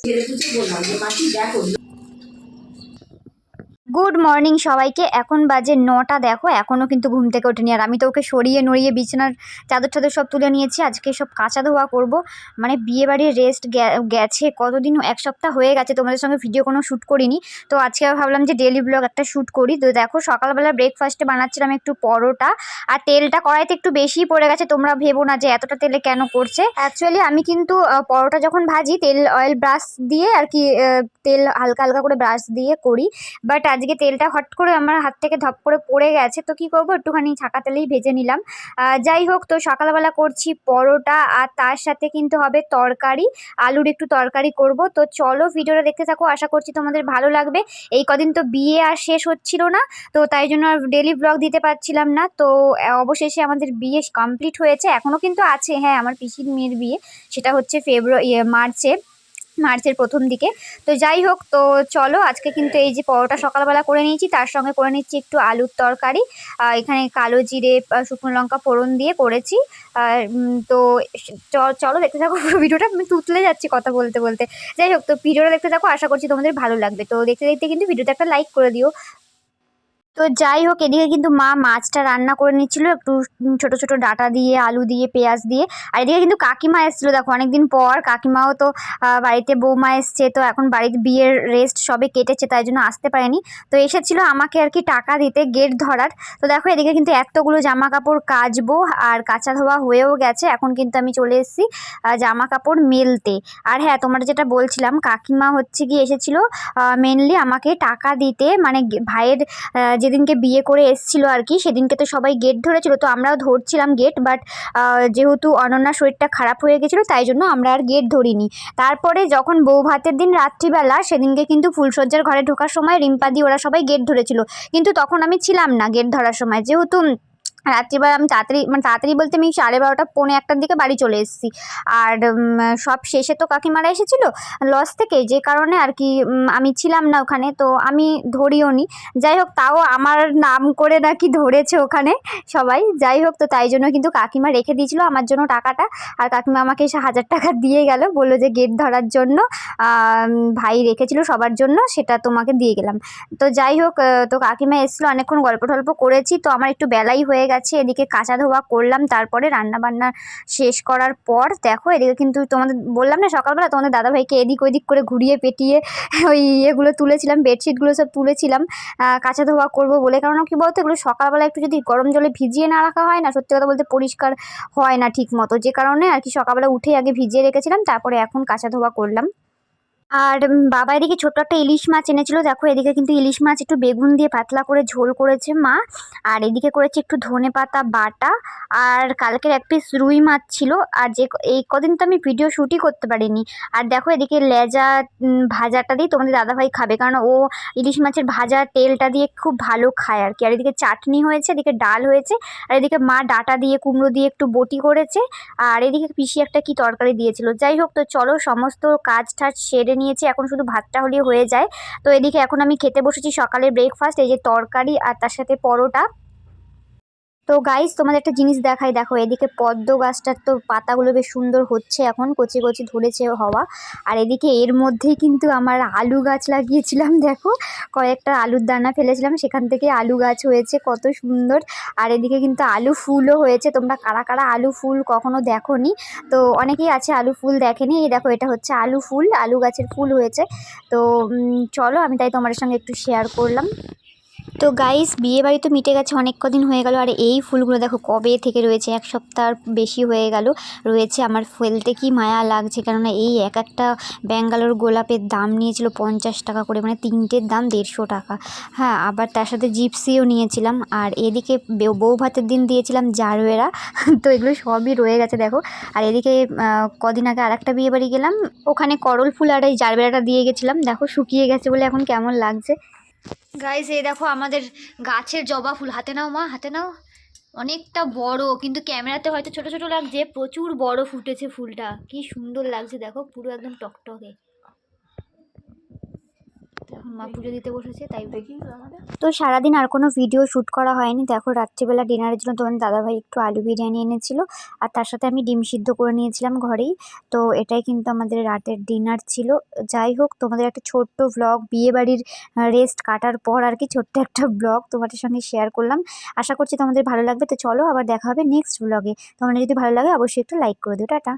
ছেড়ে পুছে বললাম যে মাসি দেখো গুড মর্নিং সবাইকে। এখন বাজে নটা, দেখো এখনও কিন্তু ঘুম থেকে ওঠেনি। আর আমি তো ওকে সরিয়ে নড়িয়ে বিছানার চাদর চাদর সব তুলে নিয়েছি। আজকে সব কাঁচা ধোয়া করব। মানে বিয়েবাড়ির রেস্ট গেছে কতদিন? এক সপ্তাহ হয়ে গেছে, তোমাদের সঙ্গে ভিডিও কোনো শ্যুট করিনি। তো আজকে ভাবলাম যে ডেলি ব্লগ একটা শ্যুট করি। তো দেখো, সকালবেলা ব্রেকফাস্টে বানাচ্ছিলাম একটু পরোটা। আর তেলটা কড়াইতে একটু বেশিই পড়ে গেছে। তোমরা ভেবো না যে এতটা তেলে কেন করছে। অ্যাকচুয়ালি আমি কিন্তু পরোটা যখন ভাজি, তেল অয়েল ব্রাশ দিয়ে আর কি তেল হালকা হালকা করে ব্রাশ দিয়ে করি। বাট আজকে তেলটা হট করে আমার হাত থেকে ধপ করে পড়ে গেছে, তো কি করব? একটুখানি ছাকা তেলেই ভেজে নিলাম। যাই হোক, তো সকালবেলা করছি পরোটা আর তার সাথে কিন্তু হবে তরকারি। আলুর একটু তরকারি করব। তো চলো ভিডিওটা দেখতে থাকো, আশা করছি তোমাদের ভালো লাগবে। এই কদিন তো বিয়ে আর শেষ হচ্ছিল না, তো তাই জন্য আর ডেলি ব্লগ দিতে পারছিলাম না। তো অবশেষে আমাদের বিয়ে কমপ্লিট হয়েছে এখনও কিন্তু আছে। হ্যাঁ আমার পিসির মেয়ের বিয়ে, সেটা হচ্ছে ফেব্রুয়ারি মার্চে। মার্চের প্রথম দিকে। তো যাই হোক, তো চলো, আজকে কিন্তু এই যে পরোটা সকালবেলা করে নিয়েছি, তার সঙ্গে করে নিচ্ছি একটু আলুর তরকারি। এখানে কালো জিরে শুকনো লঙ্কা ফোড়ন দিয়ে করেছি। তো চলো দেখতে থাকো, ভিডিওটা আমি তুতলে যাচ্ছি কথা বলতে বলতে। যাই হোক, তো ভিডিওটা দেখতে থাকো, আশা করছি তোমাদের ভালো লাগবে। তো দেখতে দেখতে কিন্তু ভিডিওটা একটা লাইক করে দিও। তো যাই হোক এদিকে কিন্তু মা মাছটা রান্না করে নিচ্ছিল একটু ছোট ছোট ডাটা দিয়ে আলু দিয়ে পেঁয়াজ দিয়ে। আর এদিকে কিন্তু কাকিমা এসেছিল দেখো অনেকদিন পর কাকিমাও তো বাড়িতে বৌমা এসছে তো এখন বাড়িতে বিয়ের রেস্ট সবে কেটেছে তাই জন্য আসতে পারেনি। তো এসেছিল আমাকে আর কি টাকা দিতে গেট ধরার। তো দেখো এদিকে কিন্তু এতগুলো জামা কাপড় কাচবো আর কাঁচা ধোয়া হয়েও গেছে এখন কিন্তু আমি চলে এসেছি জামা কাপড় মেলতে। আর হ্যাঁ তোমার যেটা বলছিলাম কাকিমা হচ্ছে কি এসেছিল মেনলি আমাকে টাকা দিতে মানে ভাইয়ের আহ, যেদিনকে বিয়ে করে এসছিল আর কি, সেদিনকে তো সবাই গেট ধরেছিল। তো আমরাও ধরছিলাম গেট বাট যেহেতু অনন্যার শরীরটা খারাপ হয়ে গেছিল, তাই জন্য আমরা আর গেট ধরিনি। তারপরে যখন বউ ভাতের দিন রাত্রিবেলা, সেদিনকে কিন্তু ফুলসজ্জার ঘরে ঢোকার সময় রিম্পাদি ওরা সবাই গেট ধরেছিল। কিন্তু তখন আমি ছিলাম না গেট ধরার সময়। যেহেতু রাত্রিবেলা আমি তাড়াতাড়ি মানে তাড়াতাড়ি বলতে আমি সাড়ে বারোটা, পৌনে একটার দিকে বাড়ি চলে এসেছি। আর সব শেষে তো কাকিমারা এসেছিল লস থেকে, যে কারণে আর কি আমি ছিলাম না ওখানে, তো আমি ধরিও নি। যাই হোক, তাও আমার নাম করে নাকি ধরেছে ওখানে সবাই। যাই হোক, তো তাই জন্য কিন্তু কাকিমা রেখে দিয়েছিল আমার জন্য টাকাটা। আর কাকিমা আমাকে এসে হাজার টাকা দিয়ে গেল, বলল যে গেট ধরার জন্য। ভাই রেখেছিল সবার জন্য, সেটা তোমাকে দিয়ে গেলাম। তো যাই হোক তো কাকিমা এসেছিল, অনেকক্ষণ গল্প টল্প করেছি, তো আমার একটু বেলাই হয়ে গেছে, এদিকে কাঁচা ধোয়া করলাম, তারপরে রান্না বান্না শেষ করার পর, দেখো, এদিকে কিন্তু তোমাদের বললাম না, সকালবেলা তোমাদের দাদাভাইকে এদিক ওদিক করে ঘুরিয়ে পেটিয়ে ওই ইয়েগুলো তুলেছিলাম বেডশিটগুলো সব তুলেছিলাম কাঁচা ধোয়া করব বলে কারণ কি বলতো, এগুলো সকালবেলা একটু যদি গরম জলে ভিজিয়ে না রাখা হয় না, সত্যি কথা বলতে পরিষ্কার হয় না ঠিক মতো যে কারণে আর কি সকালবেলা উঠে আগে ভিজিয়ে রেখেছিলাম, তারপরে এখন কাঁচা ধোয়া করলাম। আর বাবা এদিকে ছোট্ট একটা ইলিশ মাছ এনেছিল। দেখো, এদিকে কিন্তু ইলিশ মাছ একটু বেগুন দিয়ে পাতলা করে ঝোল করেছে মা। আর এদিকে করেছে একটু ধনে পাতা বাটা। আর কালকের এক পিস রুই মাছ ছিল। আর যে এই কদিন তো আমি ভিডিও শ্যুটই করতে পারিনি। আর দেখো, এদিকে লেজা ভাজাটা দিয়ে তোমাদের দাদাভাই খাবে। কারণ ও ইলিশ মাছের ভাজা তেলটা দিয়ে খুব ভালো খায় আর কি। আর এদিকে চাটনি হয়েছে, এদিকে ডাল হয়েছে। আর এদিকে মা ডাটা দিয়ে, কুমড়ো দিয়ে একটু বটি করেছে। আর এদিকে পিসি একটা কি তরকারি দিয়েছিল। যাই হোক, তো চলো, সমস্ত কাজ টাজ সেরে নিয়েছি, এখন শুধু ভাতটা হলেই হয়ে যায়। তো এদিকে এখন আমি খেতে বসেছি সকালের ব্রেকফাস্ট এই যে তরকারি আর তার সাথে পরোটা। তো গাইস তোমাদের একটা জিনিস দেখাই। দেখো, এদিকে পদ্ম গাছটার তো পাতাগুলো বেশ সুন্দর হচ্ছে এখন, কচি কচি ধরেছে হওয়া। আর এদিকে এর মধ্যেই কিন্তু আমার আলু গাছ লাগিয়েছিলাম, দেখো। কয়েকটা আলুর দানা ফেলেছিলাম, সেখান থেকে আলু গাছ হয়েছে, কত সুন্দর। আর এদিকে কিন্তু আলু ফুলও হয়েছে। তোমরা কারা কারা আলু ফুল কখনো দেখোনি? তো অনেকেই আছে আলু ফুল দেখেনি। এই দেখো, এটা হচ্ছে আলু ফুল, আলু গাছের ফুল হয়েছে। তো চলো, আমি তাই তোমাদের সঙ্গে একটু শেয়ার করলাম। তো গাইস বিয়ে বাড়ি তো মিটে গেছে, অনেক কদিন হয়ে গেল। আর এই ফুলগুলো দেখো কবে থেকে রয়েছে? এক সপ্তাহ বেশি হয়ে গেল। রয়েছে আমার ফেলতে কি মায়া লাগছে? কেননা এই এক একটা ব্যাঙ্গালোর গোলাপের দাম নিয়েছিল পঞ্চাশ টাকা করে মানে তিনটের দাম দেড়শো টাকা। হ্যাঁ আবার তার সাথে জিপসিও নিয়েছিলাম। আর এদিকে বউ ভাতের দিন দিয়েছিলাম জারোয়েরা। তো এগুলো সবই রয়ে গেছে দেখো। আর এদিকে কদিন আগে আর একটা বিয়ে বাড়ি গেলাম। ওখানে করল ফুল আর এই জারবেরাটা দিয়ে গেছিলাম। দেখো শুকিয়ে গেছে বলে এখন কেমন লাগছে? গাইস এই দেখো আমাদের গাছের জবা ফুল। হাতে নাও মা, হাতে নাও। অনেকটা বড়, কিন্তু ক্যামেরাতে হয়তো ছোট ছোট লাগছে। প্রচুর বড় ফুটেছে ফুলটা। কি সুন্দর লাগছে, দেখো। পুরো একদম টকটকে। মা পুজো দিতে বসেছে তাই দেখি তো সারাদিন আর কোনো ভিডিও শ্যুট করা হয়নি। দেখো রাত্রিবেলা ডিনারের জন্য তোমার দাদাভাই একটু আলু বিরিয়ানি এনেছিল আর তার সাথে আমি ডিম সিদ্ধ করে নিয়েছিলাম ঘরেই। তো এটাই কিন্তু আমাদের রাতের ডিনার ছিল। যাই হোক তোমাদের একটা ছোট্ট ভ্লগ বিয়েবাড়ির রেস্ট কাটার পর আর কি ছোট্ট একটা ব্লগ তোমাদের সঙ্গে শেয়ার করলাম। আশা করছি তোমাদের ভালো লাগবে। তো চলো আবার দেখা হবে নেক্সট ব্লগে তোমাদের যদি ভালো লাগে অবশ্যই একটু লাইক করে দিও। টাটা।